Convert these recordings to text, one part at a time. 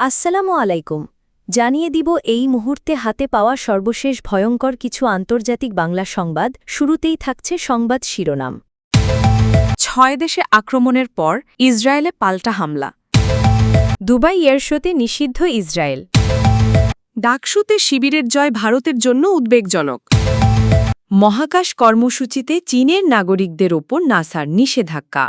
আসসালামু আলাইকুম। জানিয়ে দিব এই মুহূর্তে হাতে পাওয়া সর্বশেষ ভয়ঙ্কর কিছু আন্তর্জাতিক বাংলা সংবাদ, শুরুতেই থাকছে সংবাদ শিরোনাম। ছয় দেশে আক্রমণের পর ইসরায়েলে পাল্টা হামলা। দুবাই এয়ারশোতে নিষিদ্ধ ইসরায়েল। ডাকসুতে শিবিরের জয় ভারতের জন্য উদ্বেগজনক। মহাকাশ কর্মসূচিতে চীনের নাগরিকদের ওপর নাসার নিষেধাজ্ঞা।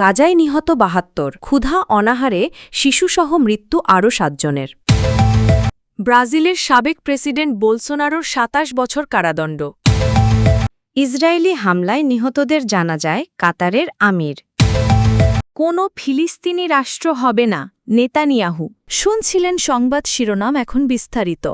গাজায় নিহত বাহাত্তর, ক্ষুধা, অনাহারে শিশুসহ মৃত্যু আরও সাতজনের। ব্রাজিলের সাবেক প্রেসিডেন্ট বোলসোনারোর সাতাশ বছর কারাদণ্ড। ইসরায়েলি হামলায় নিহতদের জানা যায়, কাতারের আমির। কোনো ফিলিস্তিনি রাষ্ট্র হবে না, নেতানিয়াহু। শুনছিলেন সংবাদ শিরোনাম এখন বিস্তারিত।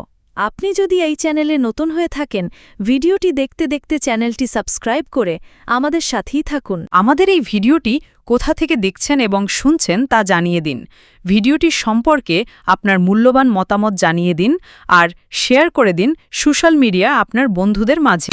আপনি যদি এই চ্যানেলে নতুন হয়ে থাকেন, ভিডিওটি দেখতে দেখতে চ্যানেলটি সাবস্ক্রাইব করে আমাদের সাথেই থাকুন। আমাদের এই ভিডিওটি কোথা থেকে দেখছেন এবং শুনছেন তা জানিয়ে দিন। ভিডিওটি সম্পর্কে আপনার মূল্যবান মতামত জানিয়ে দিন আর শেয়ার করে দিন সোশ্যাল মিডিয়া আপনার বন্ধুদের মাঝে।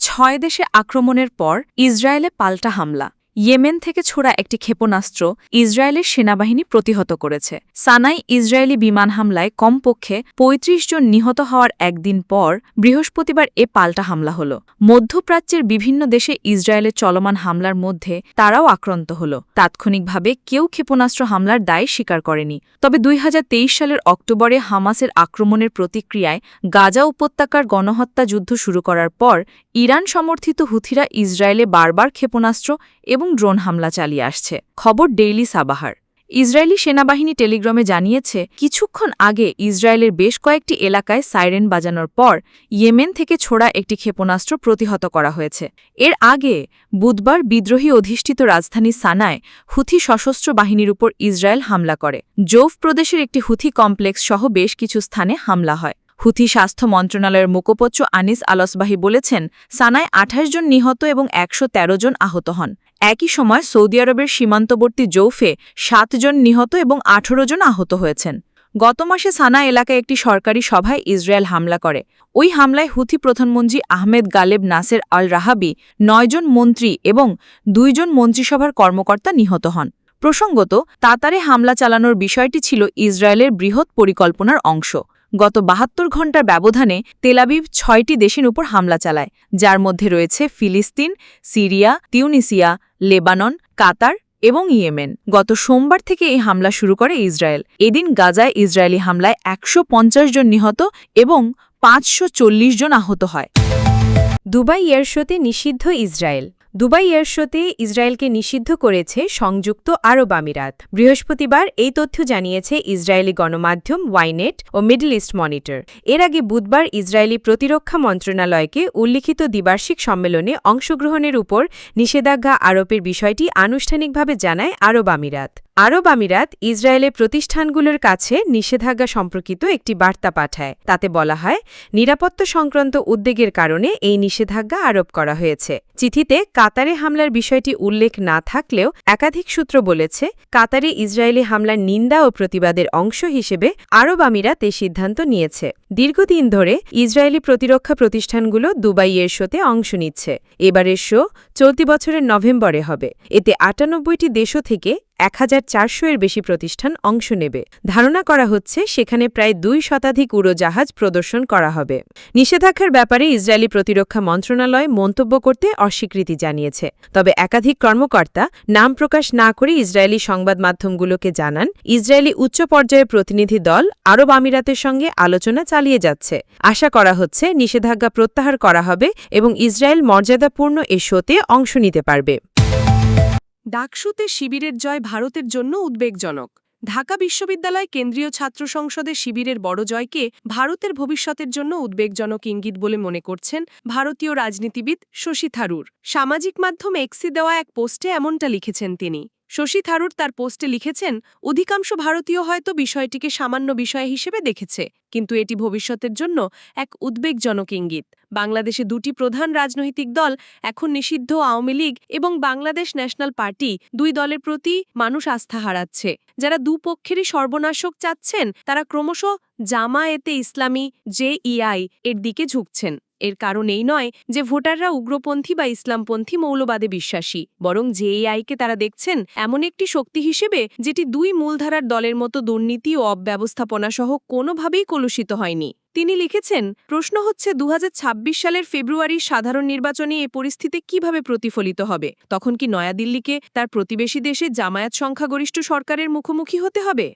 ছয় দেশে আক্রমণের পর ইসরায়েলে পাল্টা হামলা। ইয়েমেন থেকে ছোড়া একটি ক্ষেপণাস্ত্র ইসরায়েলের সেনাবাহিনী প্রতিহত করেছে। সানাই ইসরায়েলি বিমান হামলায় কমপক্ষে ৩৫ জন নিহত হওয়ার একদিন পর বৃহস্পতিবার এ পাল্টা হামলা হল। মধ্যপ্রাচ্যের বিভিন্ন দেশে ইসরায়েলের চলমান হামলার মধ্যে তারাও আক্রান্ত হল। তাৎক্ষণিকভাবে কেউ ক্ষেপণাস্ত্র হামলার দায় স্বীকার করেনি। তবে দুই হাজার তেইশ সালের অক্টোবরে হামাসের আক্রমণের প্রতিক্রিয়ায় গাজা উপত্যকার গণহত্যা যুদ্ধ শুরু করার পর ইরান সমর্থিত হুথিরা ইসরায়েলে বারবার ক্ষেপণাস্ত্র এবং ড্রোন হামলা চালিয়ে আসছে। খবর ডেইলি সাবাহার। ইসরায়েলি সেনাবাহিনী টেলিগ্রামে জানিয়েছে, কিছুক্ষণ আগে ইসরায়েলের বেশ কয়েকটি এলাকায় সাইরেন বাজানোর পর ইয়েমেন থেকে ছোড়া একটি ক্ষেপণাস্ত্র প্রতিহত করা হয়েছে। এর আগে বুধবার বিদ্রোহী অধিষ্ঠিত রাজধানী সানায় হুথি সশস্ত্র বাহিনীর উপর ইসরায়েল হামলা করে। জৌফ প্রদেশের একটি হুথি কমপ্লেক্স সহ বেশ কিছু স্থানে হামলা হয়। হুথি স্বাস্থ্য মন্ত্রণালয়ের মুখপত্র আনিস আলসবাহি বলেছেন, সানায় আঠাশ জন নিহত এবং একশো তেরো জন আহত হন। একই সময় সৌদি আরবের সীমান্তবর্তী জৌফে সাতজন নিহত এবং আঠারো জন আহত হয়েছেন। গত মাসে সানা এলাকায় একটি সরকারি সভায় ইসরায়েল হামলা করে। ওই হামলায় হুথি প্রধানমন্ত্রী আহমেদ গালেব নাসের আল রাহাবি নয়জন মন্ত্রী এবং দুইজন মন্ত্রিসভার কর্মকর্তা নিহত হন। প্রসঙ্গত, তাতারে হামলা চালানোর বিষয়টি ছিল ইসরায়েলের বৃহৎ পরিকল্পনার অংশ। গত বাহাত্তর ঘণ্টার ব্যবধানে তেলাবিব ছয়টি দেশের উপর হামলা চালায়, যার মধ্যে রয়েছে ফিলিস্তিন, সিরিয়া, তিউনিসিয়া, লেবানন, কাতার এবং ইয়েমেন। গত সোমবার থেকে এই হামলা শুরু করে ইসরায়েল। এদিন গাজায় ইসরায়েলি হামলায় একশো পঞ্চাশ জন নিহত এবং পাঁচশো চল্লিশ জন আহত হয়। দুবাই এয়ারশোতে নিষিদ্ধ ইসরায়েল। দুবাই এয়ারশোতে ইসরায়েলকে নিষিদ্ধ করেছে সংযুক্ত আরব আমিরাত। বৃহস্পতিবার এই তথ্য জানিয়েছে ইসরায়েলি গণমাধ্যম ওয়াইনেট ও মিডল ইস্ট মনিটর। এর আগে বুধবার ইসরায়েলি প্রতিরক্ষা মন্ত্রণালয়কে উল্লিখিত দ্বিবার্ষিক সম্মেলনে অংশগ্রহণের উপর নিষেধাজ্ঞা আরোপের বিষয়টি আনুষ্ঠানিকভাবে জানায় আরব আমিরাত। আরব আমিরাত ইসরায়েলের প্রতিষ্ঠানগুলোর কাছে নিষেধাজ্ঞা সম্পর্কিত একটি বার্তা পাঠায়। তাতে বলা হয়, নিরাপত্তা সংক্রান্ত উদ্বেগের কারণে এই নিষেধাজ্ঞা আরোপ করা হয়েছে। চিঠিতে কাতারে হামলার বিষয়টি উল্লেখ না থাকলেও একাধিক সূত্র বলেছে, কাতারে ইসরায়েলি হামলার নিন্দা ও প্রতিবাদের অংশ হিসেবে আরব আমিরাত এই সিদ্ধান্ত নিয়েছে। দীর্ঘদিন ধরে ইসরায়েলি প্রতিরক্ষা প্রতিষ্ঠানগুলো দুবাইয়ের শোতে অংশ নিচ্ছে। এবারের শো চলতি বছরের নভেম্বরে হবে। এতে আটানব্বইটি দেশও থেকে এক হাজার চারশো এর বেশি প্রতিষ্ঠান অংশ নেবে। ধারণা করা হচ্ছে সেখানে প্রায় দুই শতাধিক উড়োজাহাজ প্রদর্শন করা হবে। নিষেধাজ্ঞার ব্যাপারে ইসরায়েলি প্রতিরক্ষা মন্ত্রণালয় মন্তব্য করতে অস্বীকৃতি জানিয়েছে। তবে একাধিক কর্মকর্তা নাম প্রকাশ না করে ইসরায়েলি সংবাদ মাধ্যমগুলোকে জানান, ইসরায়েলি উচ্চ পর্যায়ের প্রতিনিধি দল আরব আমিরাতের সঙ্গে আলোচনা চালিয়ে যাচ্ছে। আশা করা হচ্ছে নিষেধাজ্ঞা প্রত্যাহার করা হবে এবং ইসরায়েল মর্যাদাপূর্ণ এ শোতে অংশ নিতে পারবে। ডাকসুতে শিবিরের জয় ভারতের জন্য উদ্বেগজনক। ঢাকা বিশ্ববিদ্যালয় কেন্দ্রীয় ছাত্র সংসদে শিবিরের বড় জয়কে ভারতের ভবিষ্যতের জন্য উদ্বেগজনক ইঙ্গিত বলে মনে করছেন ভারতীয় রাজনীতিবিদ শশী থারুর। সামাজিক মাধ্যম এক্সি দেওয়া এক পোস্টে এমনটা লিখেছেন তিনি। শশী থারুর তার পোস্টে লিখেছেন, অধিকাংশ ভারতীয় হয়তো বিষয়টিকে সামান্য বিষয় হিসেবে দেখেছে, কিন্তু এটি ভবিষ্যতের জন্য এক উদ্বেগজনক ইঙ্গিত। বাংলাদেশে দুটি প্রধান রাজনৈতিক দল এখন নিষিদ্ধ আওয়ামী লীগ এবং বাংলাদেশ ন্যাশনাল পার্টি দুই দলের প্রতি মানুষ আস্থা হারাচ্ছে। যারা দুপক্ষেরই সর্বনাশক চাচ্ছেন, তারা ক্রমশ জামায়েতে ইসলামী জেইআই এর দিকে ঝুঁকছেন। এর কারণ এই নয় যে ভোটাররা উগ্রপন্থী বা ইসলামপন্থী মৌলবাদে বিশ্বাসী, বরং যে জেএআইকে তারা দেখছেন এমন একটি শক্তি হিসেবে যেটি দুই মূলধারার দলের মতো দুর্নীতি ও অব্যবস্থাপনা সহ কোনোভাবেই কলুষিত হয়নি। তিনি লিখেছেন, প্রশ্ন হচ্ছে দু হাজার ছাব্বিশ সালের ফেব্রুয়ারির সাধারণ নির্বাচনে এ পরিস্থিতি কীভাবে প্রতিফলিত হবে? তখন কি নয়াদিল্লিকে তার প্রতিবেশী দেশে জামায়াত সংখ্যাগরিষ্ঠ সরকারের মুখোমুখি হতে হবে?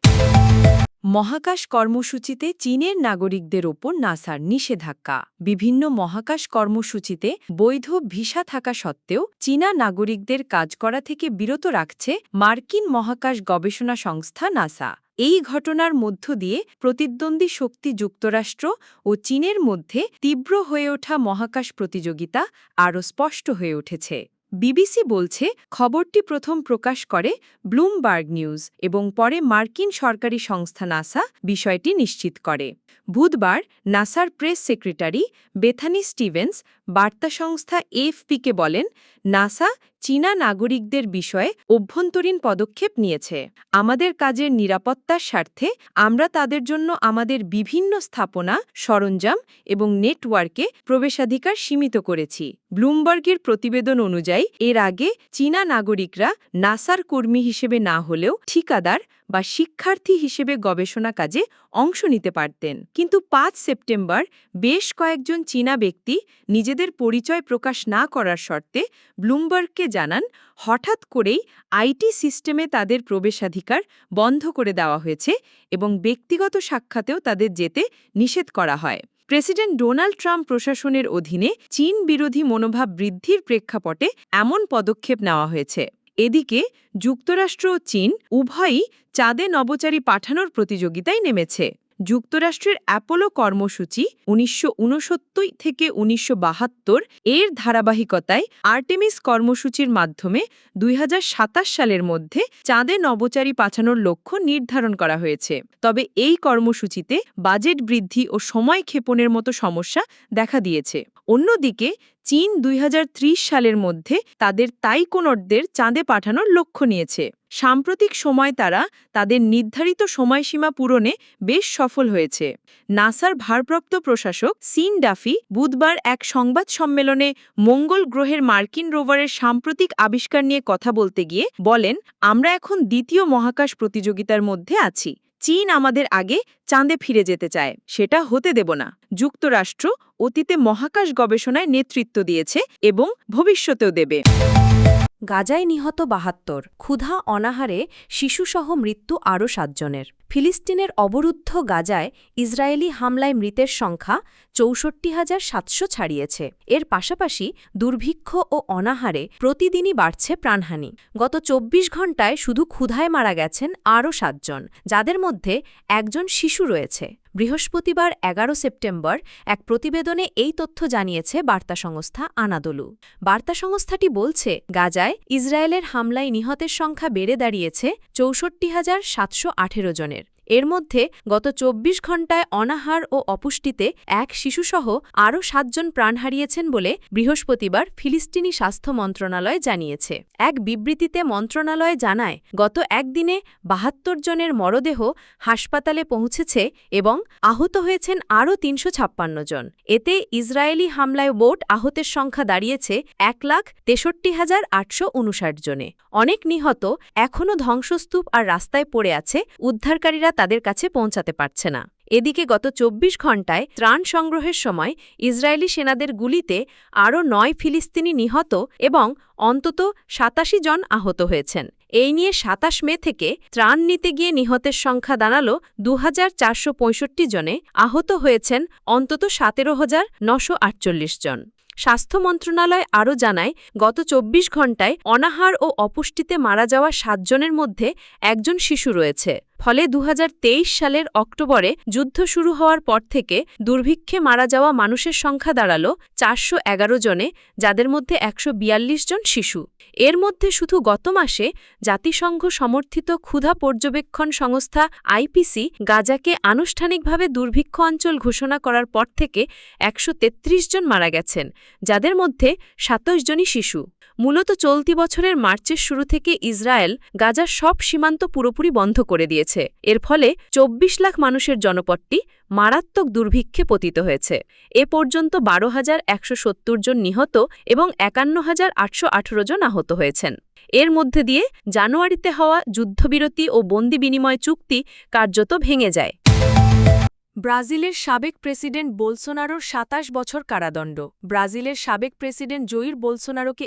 মহাকাশ কর্মসূচিতে চীনের নাগরিকদের ওপর নাসার নিষেধাজ্ঞা। বিভিন্ন মহাকাশ কর্মসূচিতে বৈধ ভিসা থাকা সত্ত্বেও চীনা নাগরিকদের কাজ করা থেকে বিরত রাখছে মার্কিন মহাকাশ গবেষণা সংস্থা নাসা। এই ঘটনার মধ্য দিয়ে প্রতিদ্বন্দ্বী শক্তি যুক্তরাষ্ট্র ও চীনের মধ্যে তীব্র হয়ে ওঠা মহাকাশ প্রতিযোগিতা আরও স্পষ্ট হয়ে উঠেছে। বিবিসি বলছে, খবরটি প্রথম প্রকাশ করে ব্লুমবার্গ নিউজ এবং পরে মার্কিন সরকারি সংস্থা নাসা বিষয়টি নিশ্চিত করে। বুধবার নাসার প্রেস সেক্রেটারি বেথানি স্টিভেন্স বার্তা সংস্থা এফপিকে বলেন, নাসা চীনা নাগরিকদের বিষয়ে অভ্যন্তরীণ পদক্ষেপ নিয়েছে। আমাদের কাজের নিরাপত্তার স্বার্থে আমরা তাদের জন্য আমাদের বিভিন্ন স্থাপনা, সরঞ্জাম এবং নেটওয়ার্কে প্রবেশাধিকার সীমিত করেছি। ব্লুমবার্গের প্রতিবেদন অনুযায়ী, এর আগে চীনা নাগরিকরা নাসার কর্মী হিসেবে না হলেও ঠিকাদার বা শিক্ষার্থী হিসেবে গবেষণা কাজে অংশ নিতে পারতেন। কিন্তু পাঁচ সেপ্টেম্বর বেশ কয়েকজন চীনা ব্যক্তি নিজেদের পরিচয় প্রকাশ না করার শর্তে ব্লুমবার্গকে জানান, হঠাৎ করেই আইটি সিস্টেমে তাদের প্রবেশাধিকার বন্ধ করে দেওয়া হয়েছে এবং ব্যক্তিগত সাক্ষাতেও তাদের যেতে নিষেধ করা হয়। প্রেসিডেন্ট ডোনাল্ড ট্রাম্প প্রশাসনের অধীনে চীন বিরোধী মনোভাব বৃদ্ধির প্রেক্ষাপটে এমন পদক্ষেপ নেওয়া হয়েছে। এদিকে যুক্তরাষ্ট্র ও চীন উভয়ই চাঁদে নবচারী পাঠানোর প্রতিযোগিতায় নেমেছে। যুক্তরাষ্ট্রের অ্যাপোলো কর্মসূচি উনিশশো ঊনসত্তর থেকে উনিশশো বাহাত্তর এর ধারাবাহিকতায় আর্টেমিস কর্মসূচির মাধ্যমে দুই হাজার সাতাশ সালের মধ্যে চাঁদে নবচারী পাঠানোর লক্ষ্য নির্ধারণ করা হয়েছে। তবে এই কর্মসূচিতে বাজেট বৃদ্ধি ও সময় ক্ষেপণের মতো সমস্যা দেখা দিয়েছে। অন্যদিকে চীন দুই হাজার ত্রিশ সালের মধ্যে তাদের তাইকোনটদের চাঁদে পাঠানোর লক্ষ্য নিয়েছে। সাম্প্রতিক সময় তারা তাদের নির্ধারিত সময়সীমা পূরণে বেশ সফল হয়েছে। নাসার ভারপ্রাপ্ত প্রশাসক সিন ডাফি বুধবার এক সংবাদ সম্মেলনে মঙ্গল গ্রহের মার্কিন রোভারের সাম্প্রতিক আবিষ্কার নিয়ে কথা বলতে গিয়ে বলেন, আমরা এখন দ্বিতীয় মহাকাশ প্রতিযোগিতার মধ্যে আছি। চীন আমাদের আগে চাঁদে ফিরে যেতে চায়, সেটা হতে দেব না। যুক্তরাষ্ট্র অতীতে মহাকাশ গবেষণায় নেতৃত্ব দিয়েছে এবং ভবিষ্যতেও দেবে। গাজায় নিহত বাহাত্তর, ক্ষুধা অনাহারে শিশুসহ মৃত্যু আরও সাতজনের। ফিলিস্তিনের অবরুদ্ধ গাজায় ইসরায়েলি হামলায় মৃতের সংখ্যা চৌষট্টি হাজার সাতশো ছাড়িয়েছে। এর পাশাপাশি দুর্ভিক্ষ ও অনাহারে প্রতিদিনই বাড়ছে প্রাণহানি। গত চব্বিশ ঘণ্টায় শুধু ক্ষুধায় মারা গেছেন আরও সাতজন, যাদের মধ্যে একজন শিশু রয়েছে। বৃহস্পতিবার এগারো সেপ্টেম্বর এক প্রতিবেদনে এই তথ্য জানিয়েছে বার্তা সংস্থা আনাদলু। বার্তা সংস্থাটি বলছে, গাজায় ইসরায়েলের হামলায় নিহতের সংখ্যা বেড়ে দাঁড়িয়েছে চৌষট্টি হাজার সাতশো জনের। এর মধ্যে গত চব্বিশ ঘণ্টায় অনাহার ও অপুষ্টিতে এক শিশুসহ আরও সাতজন প্রাণ হারিয়েছেন বলে বৃহস্পতিবার ফিলিস্তিনি স্বাস্থ্য মন্ত্রণালয় জানিয়েছে। এক বিবৃতিতে মন্ত্রণালয় জানায়, গত একদিনে বাহাত্তর জনের মরদেহ হাসপাতালে পৌঁছেছে এবং আহত হয়েছেন আরও তিনশো ছাপ্পান্ন জন। এতে ইসরায়েলি হামলায় বোট আহতের সংখ্যা দাঁড়িয়েছে এক লাখ তেষট্টি হাজার আটশো উনষাট জনে। অনেক নিহত এখনও ধ্বংসস্তূপ আর রাস্তায় পড়ে আছে উদ্ধারকারীরা তাদের কাছে পৌঁছাতে পারছে না। এদিকে গত চব্বিশ ঘণ্টায় ত্রাণ সংগ্রহের সময় ইসরায়েলি সেনাদের গুলিতে আরও নয় ফিলিস্তিনি নিহত এবং অন্তত সাতাশি জন আহত হয়েছেন। এই নিয়ে সাতাশ মে থেকে ত্রাণ নিতে গিয়ে নিহতের সংখ্যা দাঁড়াল দু হাজার চারশো পঁয়ষট্টি জনে, আহত হয়েছেন অন্তত সতেরো হাজার জন। স্বাস্থ্য মন্ত্রণালয় আরও জানায়, গত চব্বিশ ঘণ্টায় অনাহার ও অপুষ্টিতে মারা যাওয়া সাতজনের মধ্যে একজন শিশু রয়েছে। ফলে দু হাজার তেইশ সালের অক্টোবরে যুদ্ধ শুরু হওয়ার পর থেকে দুর্ভিক্ষে মারা যাওয়া মানুষের সংখ্যা দাঁড়াল চারশো এগারো জনে, যাদের মধ্যে একশো বিয়াল্লিশ জন শিশু। এর মধ্যে শুধু গত মাসে জাতিসংঘ সমর্থিত ক্ষুধা পর্যবেক্ষণ সংস্থা আইপিসি গাজাকে আনুষ্ঠানিকভাবে দুর্ভিক্ষ অঞ্চল ঘোষণা করার পর থেকে একশো তেত্রিশ জন মারা গেছেন, যাদের মধ্যে সাতাশ জনই শিশু। মূলত চলতি বছরের মার্চের শুরু থেকে ইসরায়েল গাজার সব সীমান্ত পুরোপুরি বন্ধ করে দিয়েছে। এর ফলে ২৪ লাখ মানুষের জনপদটি মারাত্মক দুর্ভিক্ষে পতিত হয়েছে। এ পর্যন্ত বারো হাজার একশো জন নিহত এবং একান্ন হাজার আটশো জন আহত হয়েছেন। এর মধ্যে দিয়ে জানুয়ারিতে হওয়া যুদ্ধবিরতি ও বন্দি বিনিময় চুক্তি কার্যত ভেঙে যায়। ব্রাজিলের সাবেক প্রেসিডেন্ট বোলসোনারোর সাতাশ বছর কারাদণ্ড। ব্রাজিলের সাবেক প্রেসিডেন্ট জয়ির বোলসোনারোকে